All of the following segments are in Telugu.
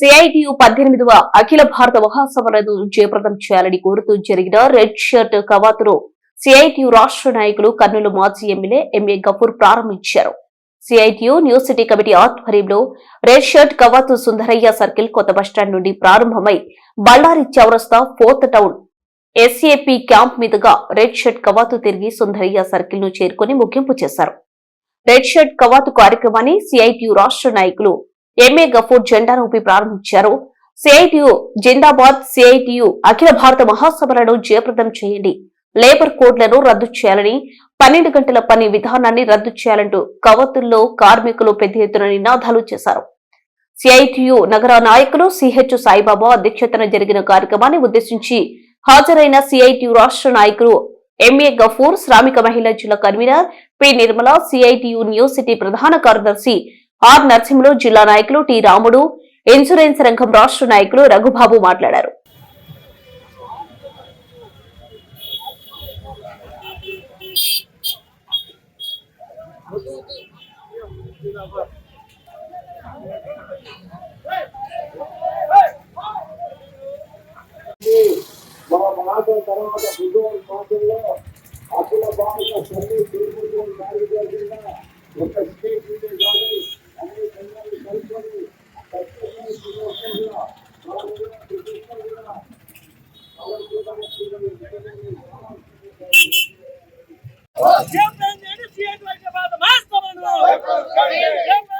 సిఐటియు పద్దెనిమిదవ అఖిల భారత మహాసభలను జయప్రదం చేయాలని కోరుతూ జరిగిన రెడ్ షర్ట్ కవాతును సిఐటియు రాష్ట్ర నాయకులు కర్నూలు మాజీ ఎమ్మెల్యే ఎంఏ గఫూర్ ప్రారంభించారు. సిఐటియు న్యూ సిటీ కమిటీ ఆధ్వర్యంలో రెడ్ షర్ట్ కవాతు సుందరయ్య సర్కిల్ కొత్త బస్టాండ్ నుండి ప్రారంభమై బళ్ళారి చౌరస్తా ఫోర్త్ టౌన్ ఎస్ఏపి క్యాంప్ మీదుగా రెడ్ షర్ట్ కవాతు తిరిగి సుందరయ్య సర్కిల్ను చేరుకుని ముగింపు చేశారు. రెడ్ షర్ట్ కవాతు కార్యక్రమాన్ని సిఐటియు రాష్ట్ర నాయకులు ఎంఏ గఫూర్ జెండాను ఊపి ప్రారంభించారు. సిఐటియు జిందాబాద్ సిఐటియు అఖిల భారత మహాసభలను జయప్రదం చేయండి. లేబర్ కోడ్లను రద్దు చేయాలని పన్నెండు గంటల పని విధానాన్ని రద్దు చేయాలంటూ కవతుల్లో కార్మికులు పెద్ద ఎత్తున నినాదాలు చేశారు. సిఐటియు నగర నాయకులు సిహెచ్ సాయిబాబా అధ్యక్షతన జరిగిన కార్యక్రమాన్ని ఉద్దేశించి హాజరైన సిఐటియు రాష్ట్ర నాయకులు ఎంఏ గఫూర్ శ్రామిక మహిళా జిల్లా convener P. Nirmala CITU new city ప్రధాన కార్యదర్శి ఆర్ నరసింహులు జిల్లా నాయకులు టి రాముడు ఇన్సూరెన్స్ రంగం రాష్ట్ర నాయకులు రఘుబాబు మాట్లాడారు. తర్వాత Amen. Amen.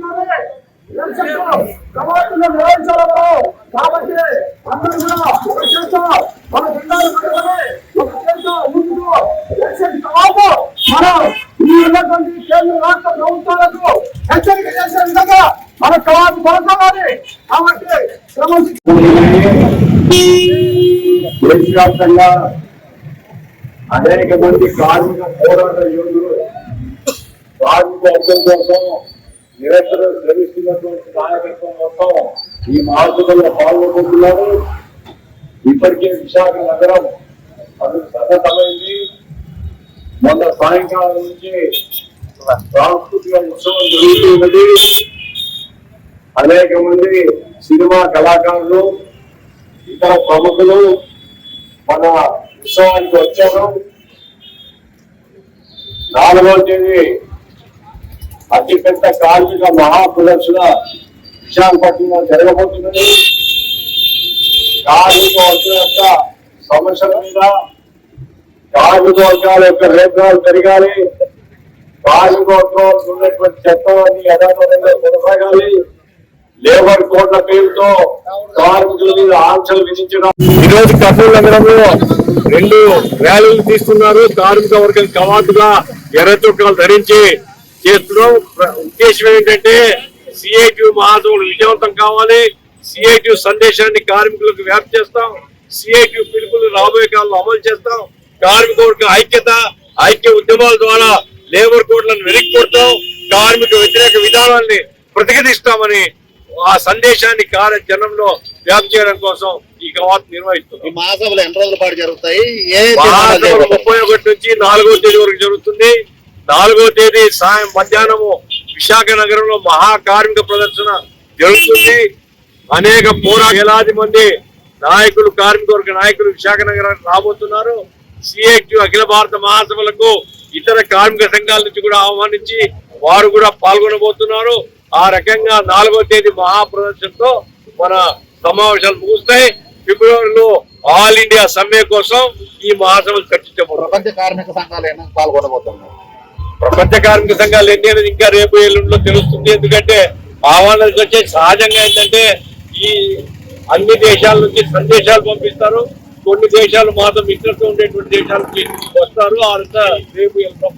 ఎవరు కూడా కాబట్టి అందరూ కూడా ఒక చేత మన జిల్లాలు పట్టుకొని ఒక చేత ముందుకు ఎలక్షన్ కవాతు మనం ఈ ఉన్నటువంటి కేంద్ర రాష్ట్ర ప్రభుత్వాలకు హెచ్చరిక చేసే విధంగా మన కవాతు కొనసాగాలి. కాబట్టి దేశవ్యాప్తంగా అనేక మంది కార్మిక పోరాట యోధులు కార్మిక హక్కుల కోసం నిరంతరం శ్రమిస్తున్నటువంటి నాయకత్వం మొత్తం ఈ మహాసభలో పాల్గొంటున్నారు. ఇప్పటికే విశాఖ నగరం అందుకు సన్నద్ధమైంది. మొన్న సాయంకాలం నుంచి సాంస్కృతిక ఉత్సవం జరుగుతున్నది అనేక మంది సినిమా కళాకారులు ఇతర ప్రముఖులు మన ఉత్సవానికి వచ్చారు. నాలుగో తేదీ అతిపెద్ద కార్మిక మహాప్రదర్శన విశాఖపట్నంలో జరగబోతున్నది. కార్మిక వర్గం యొక్క సమస్యల మీద కార్మిక వర్గాల యొక్క రేపాలు పెరగాలి. కార్మిక వర్గంలో ఉన్నటువంటి చట్టాలన్నీ యథాతథంగా కొనసాగాలి. లేబర్ కోడ్ల పేరుతో కార్మికుల మీద ఆంక్షలు విధించడం. ఈ రోజు కర్నూలు నగరంలో రెండు ర్యాలీలు తీస్తున్నారు. కార్మిక వర్గం కవాతుగా ఎర్ర చొక్కాలు ధరించి చేస్తున్నాం. ఉద్దేశం ఏంటంటే సిఐటి మహాసభలు విజయవంతం కావాలి. సిఐటి సందేశాన్ని కార్మికులకు వ్యాప్తి చేస్తాం. సిఐటి పిలుపులు రాబోయే కాలంలో అమలు చేస్తాం. కార్మిక వర్గ ఐక్యత ఐక్య ఉద్యమాల ద్వారా లేబర్ కోడ్లను వెనక్కి కొడతాం. కార్మిక వ్యతిరేక విధానాన్ని ప్రతిఘటిస్తామని ఆ సందేశాన్ని కార్య జనంలో వ్యాప్తి చేయడం కోసం ఈ కవాతు నిర్వహిస్తున్నాం. ఈ మహాసభలు ఎన్ని రోజుల పాటు జరుగుతాయి? ముప్పై ఒకటి నుంచి నాలుగో తేదీ వరకు జరుగుతుంది. నాలుగో తేదీ సాయం మధ్యాహ్నము విశాఖ నగరంలో మహా కార్మిక ప్రదర్శన జరుగుతుంది. అనేక పోరా వేలాది మంది నాయకులు కార్మిక వర్గ నాయకులు విశాఖ నగరానికి రాబోతున్నారు. సిఐక్యూ అఖిల భారత మహాసభలకు ఇతర కార్మిక సంఘాల నుంచి కూడా ఆహ్వానించి వారు కూడా పాల్గొనబోతున్నారు. ఆ రకంగా నాలుగో తేదీ మహా ప్రదర్శనతో మన సమావేశాలు ముగుస్తాయి. ఫిబ్రవరిలో ఆల్ ఇండియా సమ్మె కోసం ఈ మహాసభలు చర్చించబోతున్నారు ప్రపంచ కార్మిక సంఘాలు పాల్గొనబోతున్నారు ప్రపంచ కార్మిక సంఘాలు ఎన్ని అనేది ఇంకా రేపు ఎల్లుండిలో తెలుస్తుంది. ఎందుకంటే ఆహ్వానాలకు వచ్చే సహజంగా ఏంటంటే ఈ అన్ని దేశాల నుంచి సందేశాలు పంపిస్తారు. కొన్ని దేశాలు మాత్రం మిత్రత్వం ఉండేటువంటి దేశాలకి వస్తారు ఆ రేపు ఎల్లుండో